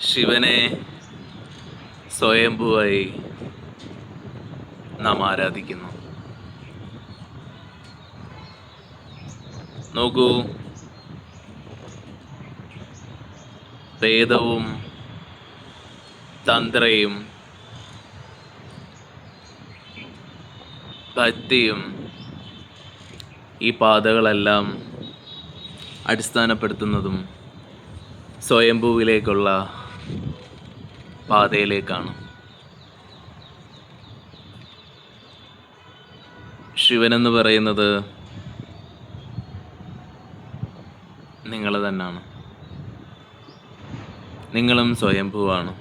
ശിവനെ സ്വയംഭുവായി നാം ആരാധിക്കുന്നു. നോക്കൂ വേദവും തന്ത്രയും ഭക്തിയും ഈ പാതകളെല്ലാം അടിസ്ഥാനപ്പെടുത്തുന്നതും സ്വയംഭൂവിലേക്കുള്ള പാതയിലേക്കാണ്. ശിവനെന്ന് പറയുന്നത് നിങ്ങൾ തന്നെയാണ് നിങ്ങളും സ്വയംഭൂവാണ്.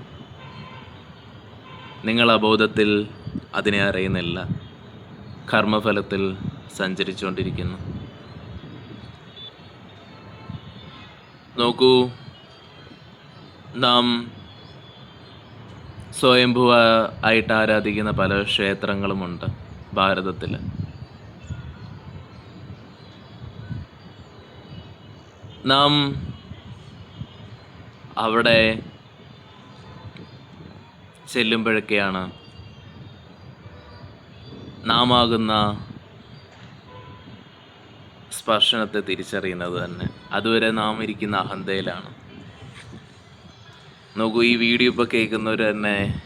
നിങ്ങൾ അബോധത്തിൽ അതിനെ അറിയുന്നില്ല. കർമ്മഫലത്തിൽ സഞ്ചരിച്ചുകൊണ്ടിരിക്കുന്നു. നോക്കൂ നാം സ്വയംഭുവ ആയിട്ട് ആരാധിക്കുന്ന പല ക്ഷേത്രങ്ങളുമുണ്ട് ഭാരതത്തിൽ നാം അവിടെ ചെല്ലുമ്പോഴൊക്കെയാണ് നാം ആകുന്ന സ്പർശനത്തെ തിരിച്ചറിയുന്നത് തന്നെ. അതുവരെ നാം ഇരിക്കുന്ന അഹന്തയിലാണ്. നോക്കൂ ഈ വീഡിയോ ഇപ്പോൾ കേൾക്കുന്നവർ തന്നെ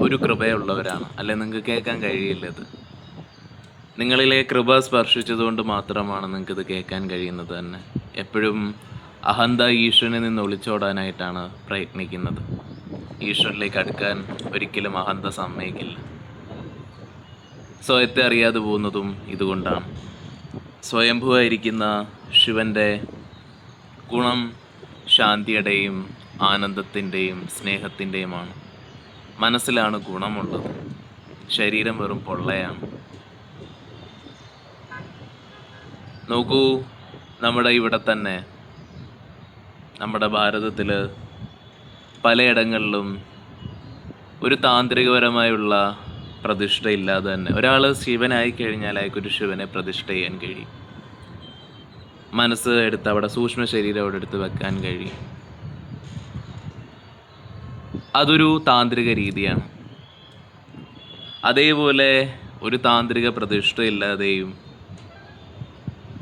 ഒരു കൃപയുള്ളവരാണ്. അല്ലെ നിങ്ങൾക്ക് കേൾക്കാൻ കഴിയില്ല ഇത്. നിങ്ങളിലെ കൃപ സ്പർശിച്ചതുകൊണ്ട് മാത്രമാണ് നിങ്ങൾക്കിത് കേൾക്കാൻ കഴിയുന്നത് തന്നെ. എപ്പോഴും അഹന്ത ഈശ്വരനിൽ നിന്ന് ഒളിച്ചോടാനായിട്ടാണ് പ്രയത്നിക്കുന്നത്. ഈശ്വരനിലേക്ക് അടുക്കാൻ ഒരിക്കലും അഹന്ത സമ്മതിക്കില്ല. സ്വയത്തെ അറിയാതെ പോകുന്നതും ഇതുകൊണ്ടാണ്. സ്വയംഭുവായിരിക്കുന്ന ശിവന്റെ ഗുണം ശാന്തിയുടെയും ആനന്ദത്തിന്റെയും സ്നേഹത്തിന്റെയുമാണ്. മനസ്സിലാണ് ഗുണമുള്ളത്. ശരീരം വെറും പൊള്ളയാണ്. നോക്കൂ നമ്മുടെ ഇവിടെ തന്നെ നമ്മുടെ ഭാരതത്തിൽ പലയിടങ്ങളിലും ഒരു താന്ത്രികപരമായുള്ള പ്രതിഷ്ഠ ഇല്ലാതെ തന്നെ ഒരാൾ ശിവനായി കഴിഞ്ഞാൽ അയാൾക്കൊരു ശിവനെ പ്രതിഷ്ഠ ചെയ്യാൻ കഴിയും. മനസ്സ് എടുത്ത് അവിടെ സൂക്ഷ്മ ശരീരം അവിടെ എടുത്ത് വെക്കാൻ കഴിയും. അതൊരു താന്ത്രിക രീതിയാണ്. അതേപോലെ ഒരു താന്ത്രിക പ്രതിഷ്ഠ ഇല്ലാതെയും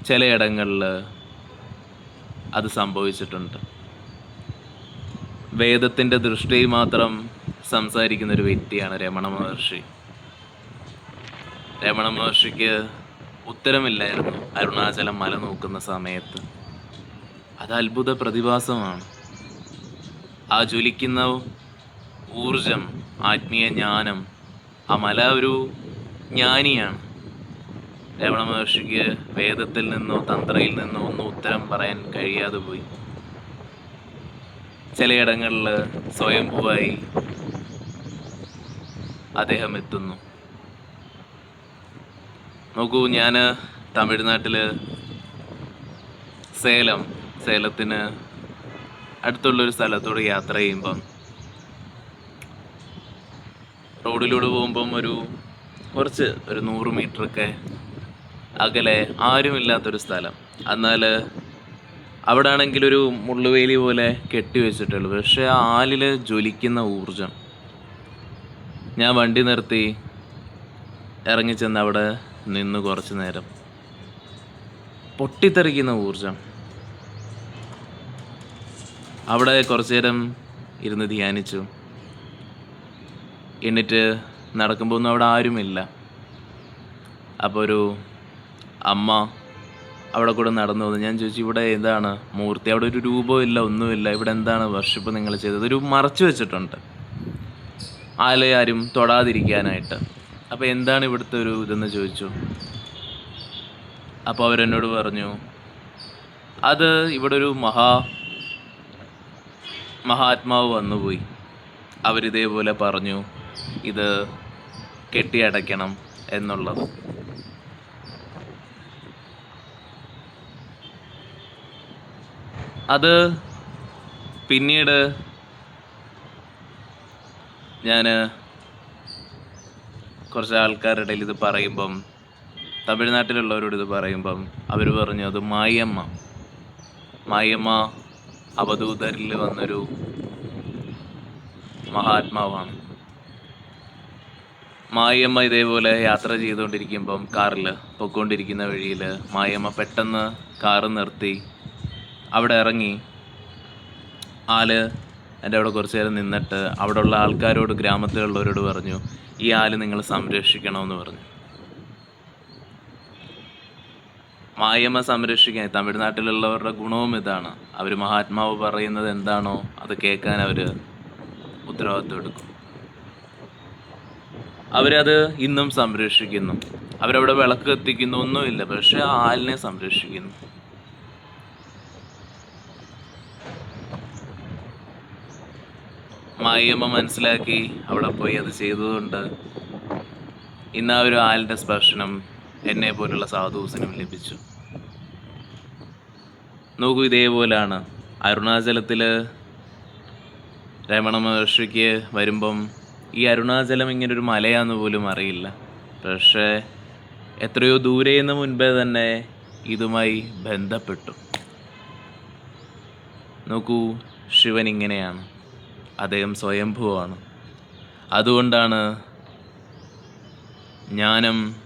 ചിലയിടങ്ങളിൽ അത് സംഭവിച്ചിട്ടുണ്ട്. വേദത്തിന്റെ ദൃഷ്ടി മാത്രം സംസാരിക്കുന്ന ഒരു വ്യക്തിയാണ് രമണ മഹർഷി. രമണ മഹർഷിക്ക് ഉത്തരമില്ലായിരുന്നു അരുണാചലം മല നോക്കുന്ന സമയത്ത്. അത് അത്ഭുത പ്രതിഭാസമാണ്. ആ ജ്വലിക്കുന്ന ഊർജം ആത്മീയ ജ്ഞാനം ആ മല ഒരു ജ്ഞാനിയാണ്. രമണ മഹർഷിക്ക് വേദത്തിൽ നിന്നോ തന്ത്രയിൽ നിന്നോ ഒന്നും ഉത്തരം പറയാൻ കഴിയാതെ പോയി. ചിലയിടങ്ങളിൽ സ്വയംഭൂവായി അദ്ദേഹം എത്തുന്നു. നോക്കൂ ഞാൻ തമിഴ്നാട്ടിൽ സേലം സേലത്തിന് അടുത്തുള്ളൊരു സ്ഥലത്തോട് യാത്ര ചെയ്യുമ്പം റോഡിലൂടെ പോകുമ്പം ഒരു കുറച്ച് ഒരു നൂറ് മീറ്ററൊക്കെ അകലെ ആരുമില്ലാത്തൊരു സ്ഥലം. എന്നാൽ അവിടെ ആണെങ്കിൽ ഒരു മുള്ളുവേലി പോലെ കെട്ടി വെച്ചിട്ടുള്ളൂ. പക്ഷേ ആ ആലിൽ ജ്വലിക്കുന്ന ഊർജം ഞാൻ വണ്ടി നിർത്തി ഇറങ്ങിച്ചെന്ന് അവിടെ നിന്ന് കുറച്ച് നേരം. പൊട്ടിത്തെറിക്കുന്ന ഊർജം അവിടെ കുറച്ചു നേരം ഇരുന്ന് ധ്യാനിച്ചു. എന്നിട്ട് നടക്കുമ്പോൾ ഒന്നും അവിടെ ആരുമില്ല. അപ്പോൾ ഒരു അമ്മ അവിടെ കൂടെ നടന്നു വന്നു. ഞാൻ ചോദിച്ചു ഇവിടെ എന്താണ് മൂർത്തി? അവിടെ ഒരു രൂപവും ഇല്ല ഒന്നുമില്ല. ഇവിടെ എന്താണ് വർഷിപ്പ് നിങ്ങൾ ചെയ്തത്? ഒരു മറച്ചു വെച്ചിട്ടുണ്ട്. ആലയാരും തൊടാതിരിക്കാനായിട്ട്. അപ്പോൾ എന്താണ് ഇവിടുത്തെ ഒരു ഇതെന്ന് ചോദിച്ചു. അപ്പോൾ അവരെന്നോട് പറഞ്ഞു അത് ഇവിടെ ഒരു മഹാ മഹാത്മാവ് വന്നുപോയി. അവരിതേപോലെ പറഞ്ഞു. ഇത് കെട്ടിയടയ്ക്കണം എന്നുള്ളത്. അത് പിന്നീട് ഞാൻ കുറച്ച് ആൾക്കാരുടെ ഇത് പറയുമ്പം തമിഴ്നാട്ടിലുള്ളവരോട് ഇത് പറയുമ്പം അവർ പറഞ്ഞു അത് മായമ്മ. മായമ്മ അവധൂതരിൽ വന്നൊരു മഹാത്മാവാണ്. മായമ്മ ഇതേപോലെ യാത്ര ചെയ്തുകൊണ്ടിരിക്കുമ്പം കാറിൽ പൊയ്ക്കൊണ്ടിരിക്കുന്ന വഴിയിൽ മായമ്മ പെട്ടെന്ന് കാറ് നിർത്തി അവിടെ ഇറങ്ങി. ആൽ എന്റെ അവിടെ കുറച്ച് നേരം നിന്നിട്ട് അവിടെയുള്ള ആൾക്കാരോട് ഗ്രാമത്തിലുള്ളവരോട് പറഞ്ഞു ഈ ആൽ നിങ്ങൾ സംരക്ഷിക്കണമെന്ന് പറഞ്ഞു. മായമ്മ സംരക്ഷിക്കാൻ തമിഴ്നാട്ടിലുള്ളവരുടെ ഗുണവും ഇതാണ്. അവർ മഹാത്മാവ് പറയുന്നത് എന്താണോ അത് കേൾക്കാൻ അവർ ഉത്തരവാദിത്വം എടുക്കും. അവരത് ഇന്നും സംരക്ഷിക്കുന്നു. അവരവിടെ വിളക്ക് കത്തിക്കുന്നു ഒന്നുമില്ല. പക്ഷെ ആലിനെ സംരക്ഷിക്കുന്നു. മായിയമ്മ മനസ്സിലാക്കി അവിടെ പോയി അത് ചെയ്തതുകൊണ്ട് ഇന്ന് ആ ഒരു ആലിന്റെ സ്പർശനം എന്നെ പോലുള്ള സാധുസിനും ലഭിച്ചു. നോക്കൂ ഇതേപോലാണ്. അരുണാചലത്തിൽ രമണ മഹർഷിക്ക് വരുമ്പം ഈ അരുണാചലം ഇങ്ങനെ ഒരു മലയാന്ന് പോലും അറിയില്ല. പക്ഷേ എത്രയോ ദൂരെ നിന്ന് മുൻപേ തന്നെ ഇതുമായി ബന്ധപ്പെട്ടു. നോക്കൂ ശിവൻ ഇങ്ങനെയാണ്. അദ്ദേഹം സ്വയംഭുവാണ്. അതുകൊണ്ടാണ് ജ്ഞാനം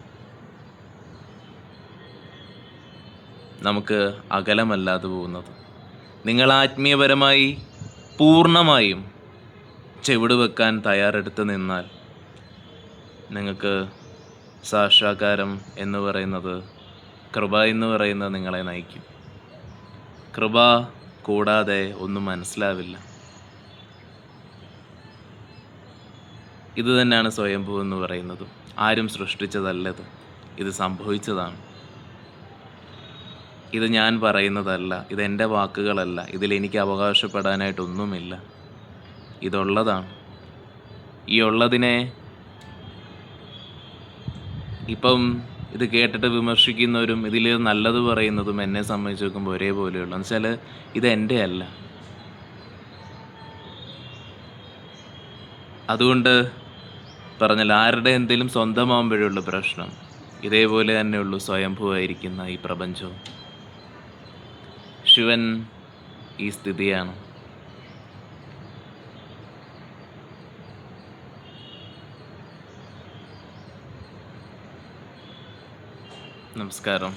നമുക്ക് അകലമല്ലാതെ പോകുന്നത്. നിങ്ങൾ ആത്മീയപരമായി പൂർണമായും ചെവിട് വെക്കാൻ തയ്യാറെടുത്ത് നിന്നാൽ നിങ്ങൾക്ക് സാക്ഷാകാരം എന്ന് പറയുന്നത് കൃപ എന്ന് പറയുന്നത് നിങ്ങളെ നയിക്കും. കൃപ കൂടാതെ ഒന്നും മനസ്സിലാവില്ല. ഇത് തന്നെയാണ് സ്വയംഭൂ എന്ന് പറയുന്നത്. ആരും സൃഷ്ടിച്ചതല്ലത്. ഇത് സംഭവിച്ചതാണ്. ഇത് ഞാൻ പറയുന്നതല്ല. ഇതെന്റെ വാക്കുകളല്ല. ഇതിൽ എനിക്ക് അവകാശപ്പെടാനായിട്ടൊന്നുമില്ല. ഇതുള്ളതാണ്. ഈ ഉള്ളതിനെ ഇപ്പം ഇത് കേട്ടിട്ട് വിമർശിക്കുന്നവരും ഇതിൽ നല്ലത് പറയുന്നതും എന്നെ സംബന്ധിച്ച് നോക്കുമ്പോൾ ഒരേപോലെയുള്ള. എന്ന് വെച്ചാൽ ഇത് എന്റെ അല്ല. അതുകൊണ്ട് പറഞ്ഞാൽ ആരുടെ എന്തെങ്കിലും സ്വന്തമാകുമ്പോഴുള്ള പ്രശ്നം. ഇതേപോലെ തന്നെയുള്ളൂ സ്വയംഭൂവായിരിക്കുന്ന ഈ പ്രപഞ്ചവും ശിവൻ ഈ സ്ഥിതിയാണ്. നമസ്കാരം